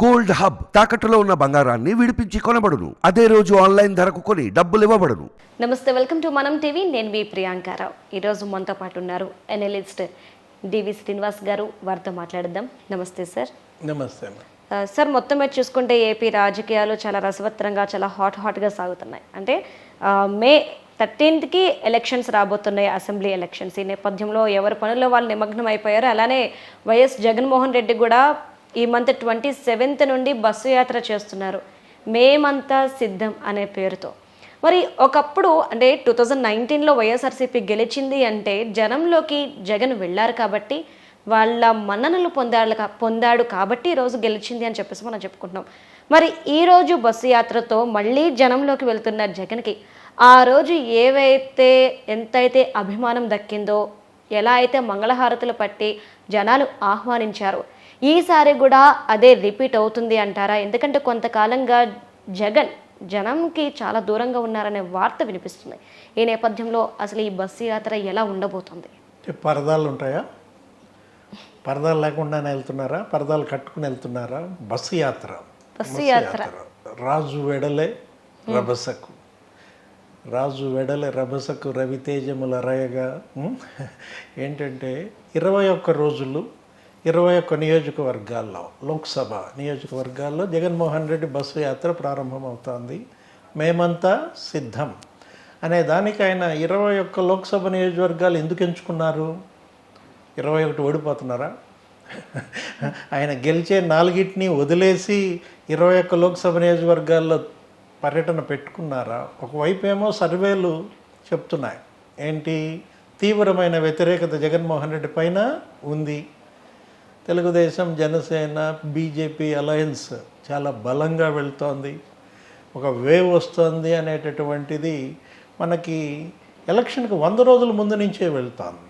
Gold hub తాకట్టులో ఉన్న బంగారాన్ని విడిపించి కొనబడును. అదే రోజు ఆన్లైన్ ధరకు కొని డబ్బులు ఇవ్వబడును. నమస్తే వెల్కమ్ టు మనం టీవీ. నేను మీ ప్రియాంకారావు ఈరోజు మనతో పాటు ఉన్నారు ఎనలిస్ట్ డివి శ్రీనివాస్ గారు. వారితో మాట్లాడదాం నమస్తే సార్. నమస్తే సార్ మొత్తం మీద చూసుకుంటే ఏపీ రాజకీయాలు చాలా రసవత్తరంగా చాలా హాట్ హాట్గా సాగుతున్నాయి. అంటే మే థర్టీన్త్కి ఎలక్షన్స్ రాబోతున్నాయి అసెంబ్లీ ఎలక్షన్స్. ఈ నేపథ్యంలో ఎవరి పనుల్లో వాళ్ళు నిమగ్నం అయిపోయారు అలానే వైఎస్ జగన్మోహన్ రెడ్డి కూడా ఈ మంత్ ట్వంటీ సెవెంత్ నుండి బస్సు యాత్ర చేస్తున్నారు. మేమంతా సిద్ధం అనే పేరుతో. మరి ఒకప్పుడు అంటే టూ థౌజండ్ నైన్టీన్లో వైఎస్ఆర్సీపీ గెలిచింది అంటే జనంలోకి జగన్ వెళ్ళారు కాబట్టి వాళ్ళ మన్ననలు పొందాడు పొందాడు కాబట్టి ఈరోజు గెలిచింది అని చెప్పేసి మనం చెప్పుకుంటున్నాం. మరి ఈరోజు బస్సు యాత్రతో మళ్ళీ జనంలోకి వెళ్తున్న జగన్కి ఆ రోజు ఏవైతే ఎంతైతే అభిమానం దక్కిందో ఎలా అయితే మంగళహారతులు పట్టి జనాలు ఆహ్వానించారో ఈసారి కూడా అదే రిపీట్ అవుతుంది అంటారా? ఎందుకంటే కొంతకాలంగా జగన్ జనంకి చాలా దూరంగా ఉన్నారనే వార్త వినిపిస్తుంది. ఈ నేపథ్యంలో అసలు ఈ బస్సు యాత్ర ఎలా ఉండబోతుంది? పరదాలు ఉంటాయా? పరదాలు లేకుండానే వెళ్తున్నారా? పరదాలు కట్టుకుని వెళ్తున్నారా? బస్సు యాత్ర. బస్సు యాత్ర. రాజు వెడలే రభసకు. రాజు వెడలే రభసకు రవితేజముల రయగా? ఏంటంటే ఇరవై ఒక్క రోజులు ఇరవై ఒక్క నియోజకవర్గాల్లో లోక్సభ నియోజకవర్గాల్లో జగన్మోహన్ రెడ్డి బస్సు యాత్ర ప్రారంభమవుతోంది. మేమంతా సిద్ధం. అనే దానికి ఆయన ఇరవై ఒక్క లోక్సభ నియోజకవర్గాలు ఎందుకు ఎంచుకున్నారు? ఇరవై ఒకటి ఓడిపోతున్నారా? ఆయన గెలిచే నాలుగిటిని వదిలేసి ఇరవై ఒక్క లోక్సభ నియోజకవర్గాల్లో పర్యటన పెట్టుకున్నారా? ఒకవైపు ఏమో సర్వేలు చెప్తున్నాయి. ఏంటి? తీవ్రమైన వ్యతిరేకత జగన్మోహన్ రెడ్డి పైన ఉంది. తెలుగుదేశం జనసేన బీజేపీ అలయన్స్ చాలా బలంగా వెళ్తోంది. ఒక వేవ్ వస్తుంది అనేటటువంటిది మనకి ఎలక్షన్కి వంద రోజుల ముందు నుంచే వెళ్తాను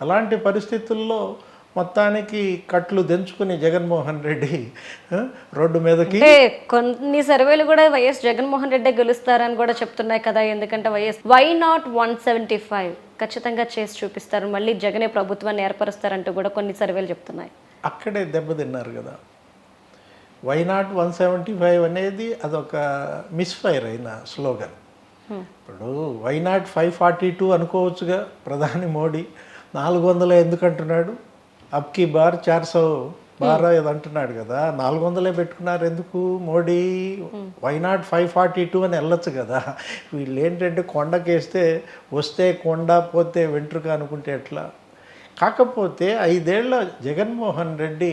అలాంటి పరిస్థితుల్లో మొత్తానికి కట్లు దించుకుని జగన్మోహన్ రెడ్డి రోడ్డు మీదకి కొన్ని సర్వేలు కూడా వైఎస్ జగన్మోహన్ రెడ్డి గెలుస్తారని కూడా చెప్తున్నాయి కదా ఎందుకంటే YS why not one seventy five ఖచ్చితంగా చేసి చూపిస్తారు మళ్ళీ జగనే ప్రభుత్వాన్ని ఏర్పరుస్తారంటూ కూడా కొన్ని సర్వేలు చెప్తున్నాయి. అక్కడే దెబ్బతిన్నారు కదా. Why not one seventy five అనేది అదొక మిస్ఫైర్ అయిన స్లోగన్. ఇప్పుడు why not five forty two అనుకోవచ్చుగా ప్రధాని మోడీ నాలుగు వందలే ఎందుకు అబ్కి బార్ చార్ సో బార్ ఇది అంటున్నాడు కదా నాలుగు వందలే పెట్టుకున్నారు ఎందుకు Modi? Why not five forty two అని వెళ్ళొచ్చు కదా. వీళ్ళు ఏంటంటే కొండకేస్తే వస్తే కొండ పోతే వెంట్రుక అనుకుంటే ఎట్లా? కాకపోతే ఐదేళ్ళ జగన్మోహన్ రెడ్డి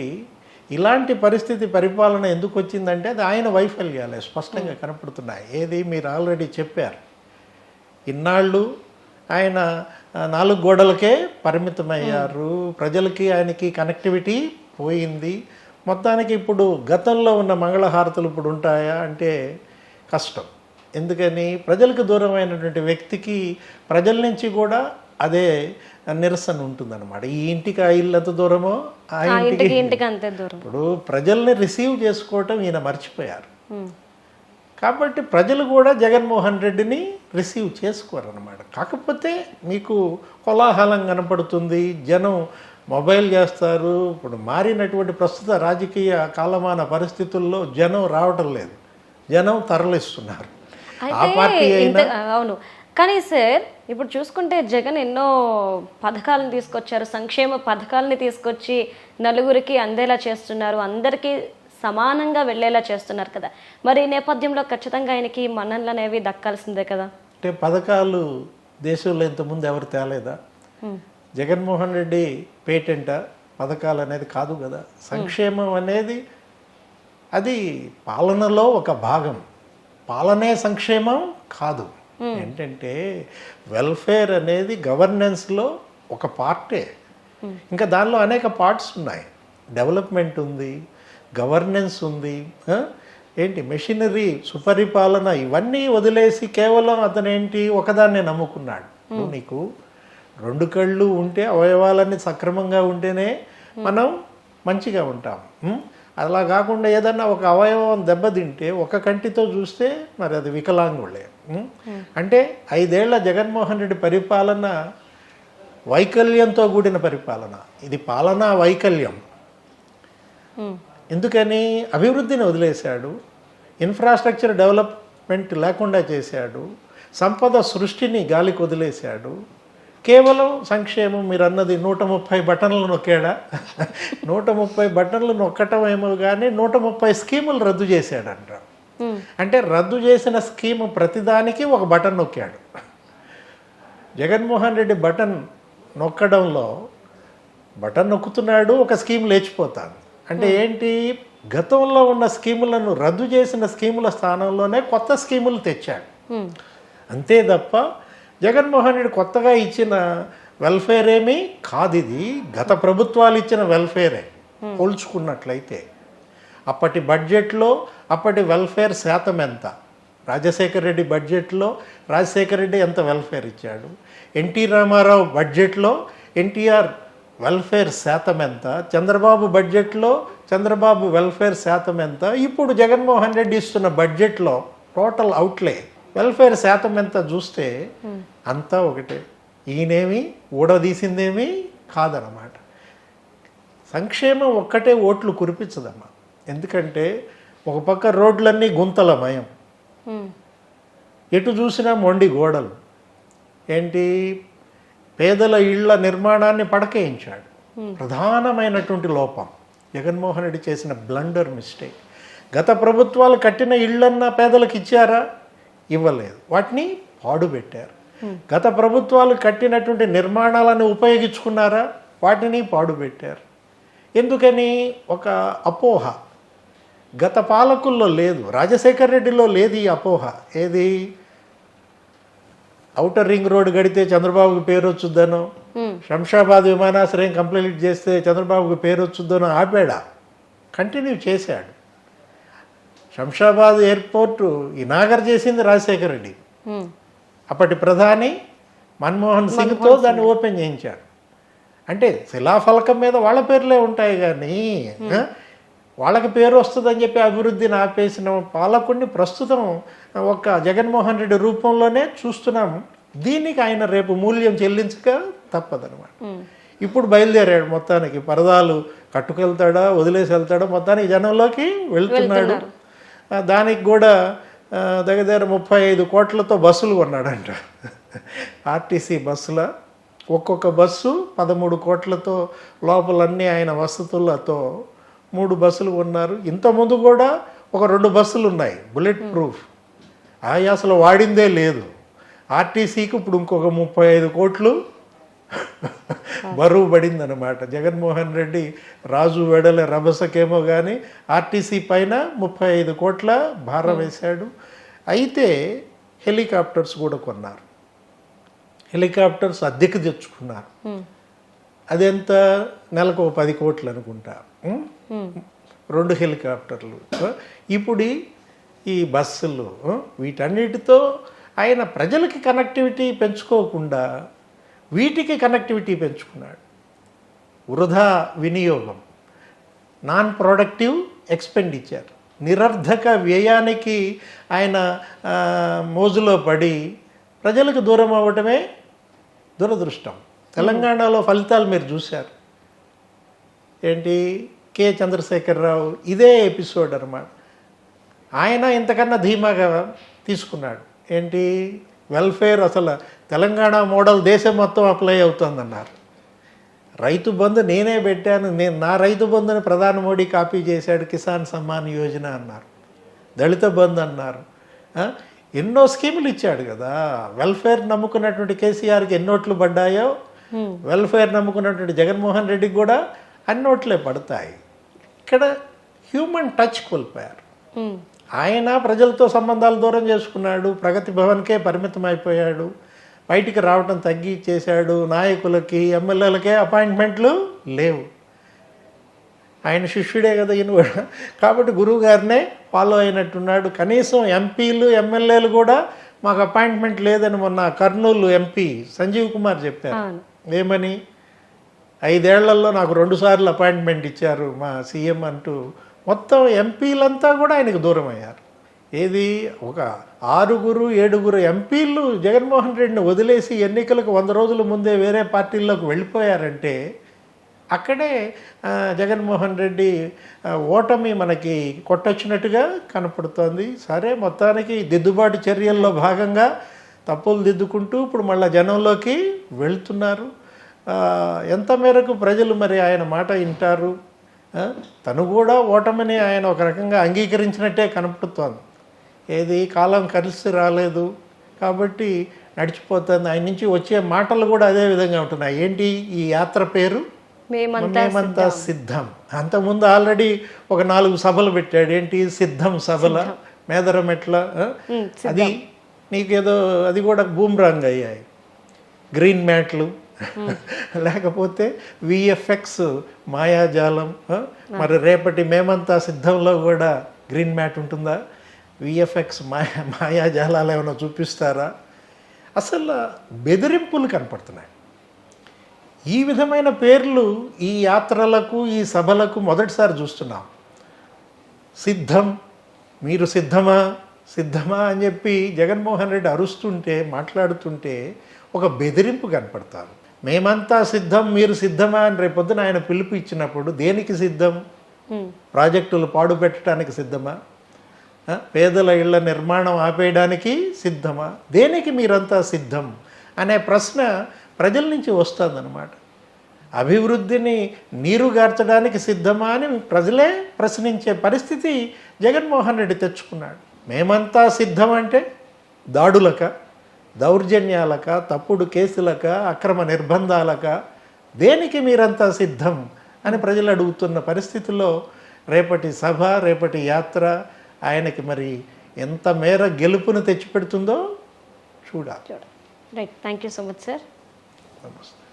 ఇలాంటి పరిస్థితి పరిపాలన ఎందుకు వచ్చిందంటే అది ఆయన వైఫల్యాలే స్పష్టంగా కనపడుతున్నాయి. ఏది మీరు ఆల్రెడీ చెప్పారు. ఇన్నాళ్ళు ఆయన నాలుగు గోడలకే పరిమితమయ్యారు. ప్రజలకి ఆయనకి కనెక్టివిటీ పోయింది. మొత్తానికి ఇప్పుడు గతంలో ఉన్న మంగళహారతులు ఇప్పుడు ఉంటాయా అంటే కష్టం. ఎందుకని? ప్రజలకు దూరమైనటువంటి వ్యక్తికి ప్రజల నుంచి కూడా అదే నిరసన ఉంటుందన్నమాట. ఈ ఇంటికి ఆ ఇల్లు ఎంత దూరమో ఆ ఇంటికి ఇంటికి అంతే దూరం. ఇప్పుడు ప్రజల్ని రిసీవ్ చేసుకోవటం ఈయన మర్చిపోయారు. కాబట్టి ప్రజలు కూడా జగన్మోహన్ రెడ్డిని రిసీవ్ చేసుకోరు అనమాట కాకపోతే మీకు కోలాహలం కనపడుతుంది జనం మొబైల్ చేస్తారు ఇప్పుడు మారినటువంటి ప్రస్తుత రాజకీయ కాలమాన పరిస్థితుల్లో జనం రావటం లేదు. జనం తరలిస్తున్నారు. ఆ పార్టీ అయినా అవును. కానీ సార్ ఇప్పుడు చూసుకుంటే జగన్ ఎన్నో పథకాలను తీసుకొచ్చారు సంక్షేమ పథకాలని తీసుకొచ్చి నలుగురికి అందేలా చేస్తున్నారు. అందరికీ సమానంగా వెళ్ళేలా చేస్తున్నారు కదా. మరి ఈ నేపథ్యంలో ఖచ్చితంగా ఆయనకి మన్ననలు అనేవి దక్కాల్సిందే కదా. అంటే పథకాలు దేశంలో ఇంతకుముందు ఎవరు తేలేదా? జగన్మోహన్ రెడ్డి పేటెంట? పథకాలు అనేది కాదు కదా. సంక్షేమం అనేది అది పాలనలో ఒక భాగం. పాలనే సంక్షేమం కాదు. ఏంటంటే వెల్ఫేర్ అనేది గవర్నెన్స్లో ఒక పార్టే. ఇంకా దానిలో అనేక పార్ట్స్ ఉన్నాయి. డెవలప్మెంట్ ఉంది. గవర్నెన్స్ ఉంది? ఏంటి మెషినరీ సుపరిపాలన ఇవన్నీ వదిలేసి కేవలం అతను ఏంటి ఒకదాన్నే నమ్ముకున్నాడు. నీకు రెండు కళ్ళు ఉంటే అవయవాలన్నీ సక్రమంగా ఉంటేనే మనం మంచిగా ఉంటాం? అలా కాకుండా ఏదన్నా ఒక అవయవం దెబ్బతింటే ఒక కంటితో చూస్తే మరి అది వికలాంగులే? అంటే ఐదేళ్ళ జగన్మోహన్ రెడ్డి పరిపాలన వైకల్యంతో కూడిన పరిపాలన. ఇది పాలనా వైకల్యం. ఎందుకని అభివృద్ధిని వదిలేశాడు ఇన్ఫ్రాస్ట్రక్చర్ డెవలప్మెంట్ లేకుండా చేశాడు సంపద సృష్టిని గాలికి వదిలేశాడు. కేవలం సంక్షేమం మీరు అన్నది నూట ముప్పై బటన్లు నొక్కాడా? నూట ముప్పై బటన్లు నొక్కటం ఏమో కానీ నూట ముప్పై స్కీములు రద్దు చేశాడంట. అంటే రద్దు చేసిన స్కీము ప్రతిదానికి ఒక బటన్ నొక్కాడు. జగన్మోహన్ రెడ్డి బటన్ నొక్కడంలో బటన్ నొక్కుతున్నాడు ఒక స్కీమ్ లేచిపోతాను అంటే ఏంటి? గతంలో ఉన్న స్కీములను రద్దు చేసిన స్కీముల స్థానంలోనే కొత్త స్కీములు తెచ్చాడు. అంతే తప్ప జగన్మోహన్ రెడ్డి కొత్తగా ఇచ్చిన వెల్ఫేర్ ఏమీ కాదు ఇది గత ప్రభుత్వాలు ఇచ్చిన వెల్ఫేరే పోల్చుకున్నట్లయితే. అప్పటి బడ్జెట్లో అప్పటి వెల్ఫేర్ శాతం ఎంత? రాజశేఖర రెడ్డి బడ్జెట్లో రాజశేఖర రెడ్డి ఎంత వెల్ఫేర్ ఇచ్చాడు? ఎన్టీ రామారావు బడ్జెట్లో ఎన్టీఆర్ వెల్ఫేర్ శాతం ఎంత? చంద్రబాబు బడ్జెట్లో చంద్రబాబు వెల్ఫేర్ శాతం ఎంత? ఇప్పుడు జగన్మోహన్ రెడ్డి ఇస్తున్న బడ్జెట్లో టోటల్ అవుట్లే వెల్ఫేర్ శాతం ఎంత చూస్తే అంతా ఒకటే. ఈయనేమి? ఊడదీసిందేమీ? కాదనమాట సంక్షేమం ఒక్కటే ఓట్లు కురిపించదమ్మా. ఎందుకంటే ఒక పక్క రోడ్లన్నీ గుంతలమయం. ఎటు చూసినా మొండి గోడలు. ఏంటి? పేదల ఇళ్ళ నిర్మాణాన్ని పడకేయించాడు. ప్రధానమైనటువంటి లోపం. జగన్మోహన్ రెడ్డి చేసిన బ్లండర్ మిస్టేక్. గత ప్రభుత్వాలు కట్టిన ఇళ్ళన్నా పేదలకు ఇచ్చారా? ఇవ్వలేదు. వాటిని పాడుపెట్టారు గత ప్రభుత్వాలు కట్టినటువంటి నిర్మాణాలను ఉపయోగించుకున్నారా? వాటిని పాడుపెట్టారు ఎందుకని? ఒక అపోహ. గత పాలకుల్లో లేదు. రాజశేఖర్ రెడ్డిలో లేదు ఈ అపోహ. ఏది? ఔటర్ రింగ్ రోడ్ గడితే చంద్రబాబుకి పేరు వచ్చుద్దనో. శంషాబాద్ విమానాశ్రయం కంప్లీట్ చేస్తే చంద్రబాబుకి పేరు వచ్చుద్దనో ఆపాడా? కంటిన్యూ చేశాడు. శంషాబాద్ ఎయిర్పోర్టు ఇనాగర్ చేసింది రాజశేఖర్ రెడ్డి. అప్పటి ప్రధాని మన్మోహన్ సింగ్తో దాన్ని ఓపెన్ చేయించాడు. అంటే శిలాఫలకం మీద వాళ్ళ పేర్లే ఉంటాయి కానీ వాళ్ళకి పేరు వస్తుందని చెప్పి అభివృద్ధిని ఆపేసిన పాలకుడిని ప్రస్తుతం ఒక జగన్మోహన్ రెడ్డి రూపంలోనే చూస్తున్నాము. దీనికి ఆయన రేపు మూల్యం చెల్లించక తప్పదనమాట ఇప్పుడు బయలుదేరాడు మొత్తానికి. పరదాలు కట్టుకెళ్తాడా వదిలేసి వెళ్తాడా మొత్తానికి జనంలోకి వెళ్తున్నాడు. దానికి కూడా దగ్గర ముప్పై ఐదు కోట్లతో బస్సులు కొన్నాడంట. ఆర్టీసీ బస్సుల ఒక్కొక్క బస్సు పదమూడు కోట్లతో లోపలన్నీ ఆయన వసతులతో మూడు బస్సులు కొన్నారు. ఇంతకుముందు కూడా ఒక రెండు బస్సులు ఉన్నాయి బుల్లెట్ ప్రూఫ్. అవి అసలు వాడిందే లేదు. ఆర్టీసీకి ఇప్పుడు ఇంకొక ముప్పై ఐదు కోట్లు బరువు పడింది అనమాట జగన్మోహన్ రెడ్డి రాజు వెడల రభసకేమో కానీ ఆర్టీసీ పైన ముప్పై ఐదు కోట్ల భారం వేశాడు. అయితే హెలికాప్టర్స్ కూడా కొన్నారు. హెలికాప్టర్స్ అద్దెకు తెచ్చుకున్నారు. అదెంత? నెలకు పది కోట్లు అనుకుంటా. రెండు హెలికాప్టర్లు. ఇప్పుడు ఈ- బస్సులు వీటన్నిటితో ఆయన ప్రజలకి కనెక్టివిటీ పెంచుకోకుండా వీటికి కనెక్టివిటీ పెంచుకున్నాడు. వృధా వినియోగం. Non productive expenditure. నిరర్ధక వ్యయానికి ఆయన మోజులో పడి ప్రజలకు దూరం అవ్వటమే దురదృష్టం. తెలంగాణలో ఫలితాలు మీరు చూశారు. ఏంటి? కె. చంద్రశేఖరరావు ఇదే ఎపిసోడ్ అనమాట ఆయన ఇంతకన్నా ధీమాగా తీసుకున్నాడు. ఏంటి? వెల్ఫేర్ అసలు తెలంగాణ మోడల్ దేశం మొత్తం అప్లై అవుతుందన్నారు. రైతు బంధు నేనే పెట్టాను నేను నా రైతు బంధుని ప్రధాని మోడీ కాపీ చేశాడు కిసాన్ సమ్మాన్ యోజన అన్నారు. దళిత బంధు అన్నారు. ఎన్నో స్కీములు ఇచ్చాడు కదా. వెల్ఫేర్ నమ్ముకున్నటువంటి కేసీఆర్కి ఎన్నోట్లు పడ్డాయో వెల్ఫేర్ నమ్ముకున్నటువంటి జగన్మోహన్ రెడ్డికి కూడా అన్నోట్లే పడతాయి. ఇక్కడ హ్యూమన్ టచ్ కోల్పోయారు. ఆయన ప్రజలతో సంబంధాలు దూరం చేసుకున్నాడు ప్రగతి భవన్కే పరిమితం అయిపోయాడు బయటికి రావడం తగ్గి చేశాడు నాయకులకి ఎమ్మెల్యేలకే అపాయింట్మెంట్లు లేవు. ఆయన శిష్యుడే కదా ఈయన కూడా. కాబట్టి గురువు గారినే ఫాలో అయినట్టున్నాడు. కనీసం ఎంపీలు ఎమ్మెల్యేలు కూడా మాకు అపాయింట్మెంట్ లేదని మొన్న కర్నూలు ఎంపీ సంజీవ్ కుమార్ చెప్పారు. ఏమని ఐదేళ్ళలో నాకు రెండుసార్లు అపాయింట్మెంట్ ఇచ్చారు మా సీఎం అంటూ మొత్తం ఎంపీలంతా కూడా ఆయనకు దూరం అయ్యారు. ఏది ఒక ఆరుగురు ఏడుగురు ఎంపీలు జగన్మోహన్ రెడ్డిని వదిలేసి ఎన్నికలకు వంద రోజుల ముందే వేరే పార్టీల్లోకి వెళ్ళిపోయారంటే అక్కడే జగన్మోహన్ రెడ్డి ఓటమి మనకి కొట్టొచ్చినట్టుగా కనపడుతోంది. సరే మొత్తానికి దిద్దుబాటు చర్యల్లో భాగంగా తప్పులు దిద్దుకుంటూ ఇప్పుడు మళ్ళీ జనంలోకి వెళ్తున్నారు. ఎంత మేరకు ప్రజలు మరి ఆయన మాట వింటారు? తను కూడా ఓటమిని ఆయన ఒక రకంగా అంగీకరించినట్టే కనపడుతోంది. ఏది కాలం కలిసి రాలేదు కాబట్టి నడిచిపోతుంది. ఆయన నుంచి వచ్చే మాటలు కూడా అదే విధంగా ఉంటున్నాయి. ఏంటి ఈ యాత్ర పేరు? మేమంతా సిద్ధం. అంతకుముందు ఆల్రెడీ ఒక నాలుగు సభలు పెట్టాడు. ఏంటి? సిద్ధం సభల మేదరమెట్ల? అది నీకేదో అది కూడా బూమ్రాంగ్ అయ్యాయి. గ్రీన్ మ్యాట్లు. లేకపోతే విఎఫ్ఎక్స్ మాయాజాలం మరి రేపటి మేమంతా సిద్ధంలో కూడా గ్రీన్ మ్యాట్ ఉంటుందా? విఎఫ్ఎక్స్ మాయా మాయాజాలాలు ఏమైనా చూపిస్తారా? అసలు బెదిరింపులు కనపడుతున్నాయి. ఈ విధమైన పేర్లు ఈ యాత్రలకు ఈ సభలకు మొదటిసారి చూస్తున్నాం. సిద్ధం మీరు సిద్ధమా? సిద్ధమా అని చెప్పి జగన్మోహన్ రెడ్డి అరుస్తుంటే మాట్లాడుతుంటే ఒక బెదిరింపు కనపడతారు. మేమంతా సిద్ధం మీరు సిద్ధమా అని రేపొద్దున ఆయన పిలుపు ఇచ్చినప్పుడు దేనికి సిద్ధం. ప్రాజెక్టులు పాడు పెట్టడానికి సిద్ధమా? పేదల ఇళ్ళ నిర్మాణం ఆపేయడానికి సిద్ధమా? దేనికి మీరంతా సిద్ధం? అనే ప్రశ్న ప్రజల నుంచి వస్తుందన్నమాట. అభివృద్ధిని నీరుగార్చడానికి సిద్ధమా అని ప్రజలే ప్రశ్నించే పరిస్థితి జగన్మోహన్ రెడ్డి తెచ్చుకున్నాడు. మేమంతా సిద్ధం అంటే దాడులక? దౌర్జన్యాలక తప్పుడు కేసులక అక్రమ నిర్బంధాలక దేనికి మీరంతా సిద్ధం అని ప్రజలు అడుగుతున్న పరిస్థితుల్లో రేపటి సభ రేపటి యాత్ర ఆయనకి మరి ఎంత మేర గెలుపును తెచ్చిపెడుతుందో చూడాలి. Right thank you so much sir నమస్తే